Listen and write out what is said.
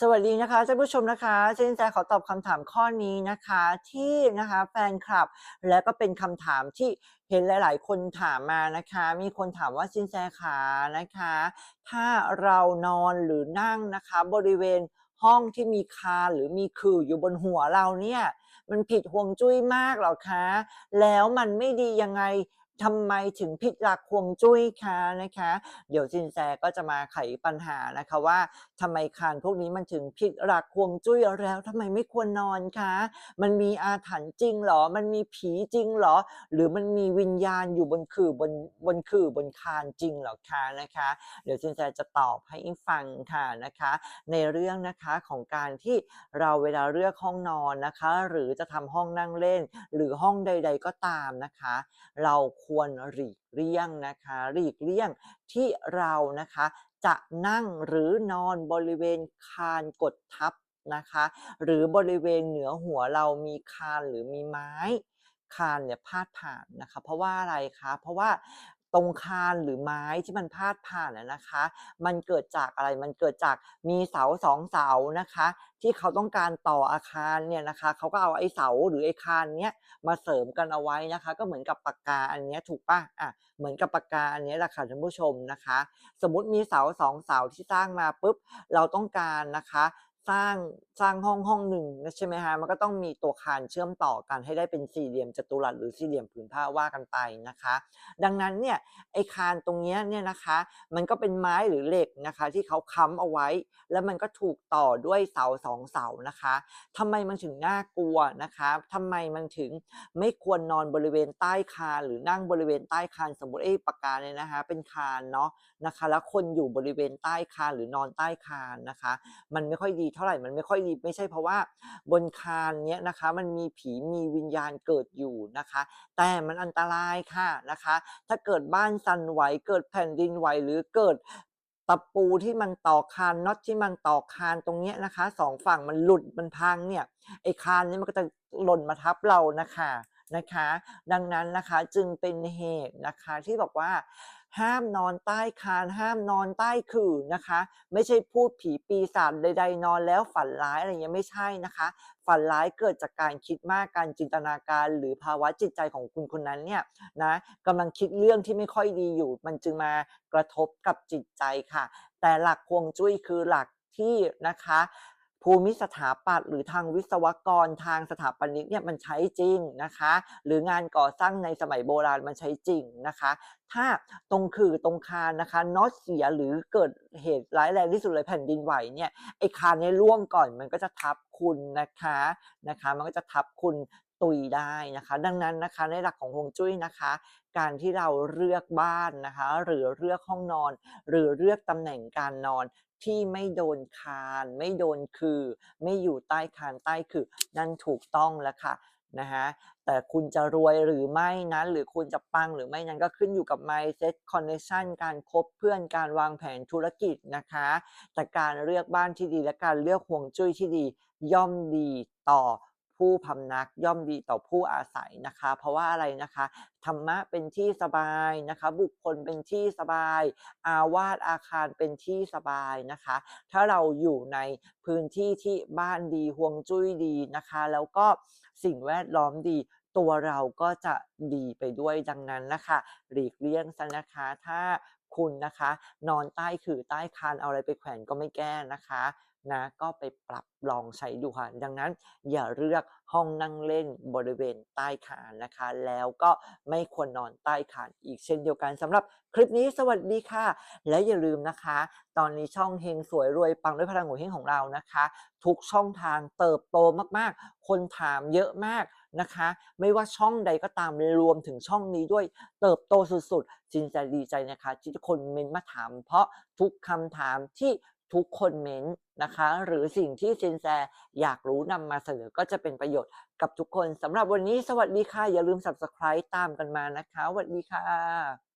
สวัสดีนะคะท่านผู้ชมนะคะสินแสขอตอบคำถามข้อนี้นะคะที่นะคะแฟนคลับ และก็เป็นคำถามที่เห็นหลาย ๆ คนถามมานะคะ มีคนถามว่าสินแสขานะคะ ถ้าเรานอนหรือนั่งนะคะ บริเวณห้องที่มีคาหรือมีขื่ออยู่บนหัวเราเนี่ย มันผิดฮวงจุ้ยมากหรอคะ แล้วมันไม่ดียังไง ทำไมถึงผิดหลักฮวงจุ้ยคะนะคะ เดี๋ยวสินแสก็จะมาไขปัญหานะคะว่าทำไมคานพวกนี้มันถึงผิดหลักฮวงจุ้ยแล้วทำไมไม่ควรนอนคะ มันมีอาถรรพ์จริงเหรอ มันมีผีจริงเหรอ หรือมันมีวิญญาณอยู่บนขื่อบนบนขื่อบนคานจริงเหรอคะนะคะ เดี๋ยวสินแสจะตอบให้ฟังค่ะนะคะ ในเรื่องนะคะของการที่เราเวลาเลือกห้องนอนนะคะ หรือจะทำห้องนั่งเล่น หรือห้องใด ๆ ก็ตามนะคะ เราควรหลีกเลี่ยงนะคะหลีกเลี่ยงที่เรานะคะจะนั่งหรือนอนบริเวณคานกดทับนะคะหรือบริเวณเหนือหัวเรามีคานหรือมีไม้คานเนี่ยพาดผ่านนะคะเพราะว่าอะไรคะเพราะว่า ตรงคานหรือไม้ที่มันพาดผ่านอะนะคะ มันเกิดจากอะไรมันเกิดจากมีเสาสองเสานะคะ ที่เขาต้องการต่ออาคารเนี่ยนะคะเขาก็เอาไอ้เสาหรือไอ้คานเนี้ยมาเสริมกันเอาไว้นะคะ ก็เหมือนกับปากกาอันนี้ถูกป่ะอะเหมือนกับปากกาอันนี้แหละค่ะท่านผู้ชมนะคะ สมมติมีเสาสองเสาที่สร้างมาปุ๊บเราต้องการนะคะ สร้างสร้างห้องห้องหนึ่งนะใช่ไหมคะมันก็ต้องมีตัวคานเชื่อมต่อกันให้ได้เป็นสี่เหลี่ยมจัตุรัสหรือสี่เหลี่ยมผืนผ้าว่ากันไปนะคะ ดังนั้นเนี่ยไอ้คานตรงเนี้ยเนี่ยนะคะ มันก็เป็นไม้หรือเหล็กนะคะ ที่เขาค้ำเอาไว้ แล้วมันก็ถูกต่อด้วยเสาสองเสานะคะทำไมมันถึงน่ากลัวนะคะทำไมมันถึงไม่ควรนอนบริเวณใต้คานหรือนั่งบริเวณใต้คานสมมติไอ้ปากกาเนี่ยนะคะ เป็นคานเนาะนะคะ แล้วคนอยู่บริเวณใต้คานหรือนอนใต้คานนะคะ มันไม่ค่อยดีเท่าไหร่มันไม่ค่อยดีไม่ใช่เพราะว่าบนคานเนี้ยนะคะ มันมีผีมีวิญญาณเกิดอยู่นะคะ แต่มันอันตรายค่ะนะคะ ถ้าเกิดบ้านสั่นไหวเกิดแผ่นดินไหวหรือเกิดตะปูที่มันต่อคานน็อตที่มันต่อคานตรงเนี้ยนะคะสองฝั่งมันหลุดมันพังเนี่ยไอ้คานนี้มันก็จะหล่นมาทับเรานะคะนะคะ ดังนั้นนะคะจึงเป็นเหตุนะคะที่บอกว่า ห้ามนอนใต้คาน ห้ามนอนใต้ขื่อนะคะ ไม่ใช่พูดผีปีศาจใดๆนอนแล้วฝันร้ายอะไรเงี้ยไม่ใช่นะคะ ฝันร้ายเกิดจากการคิดมากการจินตนาการหรือภาวะจิตใจของคุณคนนั้นเนี่ยนะกำลังคิดเรื่องที่ไม่ค่อยดีอยู่ มันจึงมากระทบกับจิตใจค่ะ แต่หลักฮวงจุ้ยคือหลักที่นะคะภูมิสถาปัตย์หรือทางวิศวกรทางสถาปนิกเนี่ยมันใช้จริงนะคะ หรืองานก่อสร้างในสมัยโบราณมันใช้จริงนะคะถ้าตรงคือตรงคานนะคะน็อตเสียหรือเกิดเหตุร้ายแรงที่สุดเลยแผ่นดินไหวเนี่ยไอ้คานเนี่ยร่วงก่อนมันก็จะทับคุณนะคะนะคะ มันก็จะทับคุณตุยได้นะคะ ดังนั้นนะคะในหลักของฮวงจุ้ยนะคะ การที่เราเลือกบ้านนะคะ หรือเลือกห้องนอน หรือเลือกตำแหน่งการนอนที่ไม่โดนคาน ไม่โดนคือ ไม่อยู่ใต้คานใต้คือ นั่นถูกต้องแล้วค่ะ นะฮะแต่คุณจะรวยหรือไม่นั้น หรือคุณจะปังหรือไม่นั้นก็ขึ้นอยู่กับ mindset connection การคบเพื่อนการวางแผนธุรกิจนะคะ แต่การเลือกบ้านที่ดีและการเลือกห่วงจุ้ยที่ดีย่อมดีต่อ ผู้พำนักย่อมดีต่อผู้อาศัยนะคะ เพราะว่าอะไรนะคะธรรมะเป็นที่สบายนะคะ บุคคลเป็นที่สบาย อาวาสอาคารเป็นที่สบายนะคะ ถ้าเราอยู่ในพื้นที่ที่บ้านดีฮวงจุ้ยดีนะคะ แล้วก็สิ่งแวดล้อมดีตัวเราก็จะดีไปด้วยดังนั้นนะคะหลีกเลี่ยงซะนะคะถ้าคุณนะคะ นอนใต้ขื่อใต้คานเอาอะไรไปแขวนก็ไม่แก้นะคะ นะก็ไปปรับลองใช้ดูค่ะ ดังนั้นอย่าเลือกห้องนั่งเล่นบริเวณใต้คานนะคะ แล้วก็ไม่ควรนอนใต้คานอีกเช่นเดียวกันสำหรับคลิปนี้สวัสดีค่ะ และอย่าลืมนะคะ ตอนนี้ช่องเฮงสวยรวยปังด้วยพลังหัวเฮงของเรานะคะ ทุกช่องทางเติบโตมากๆ คนถามเยอะมากนะคะ ไม่ว่าช่องใดก็ตามรวมถึงช่องนี้ด้วยเติบโตสุดๆจินใจดีใจนะคะที่ทุกคนเมนมาถาม เพราะทุกคำถามที่ ทุกคนเม้นนะคะ หรือสิ่งที่ซินแซอยากรู้นำมาเสนอก็จะเป็นประโยชน์กับทุกคนสำหรับวันนี้สวัสดีค่ะ อย่าลืม subscribe ตามกันมานะคะสวัสดีค่ะ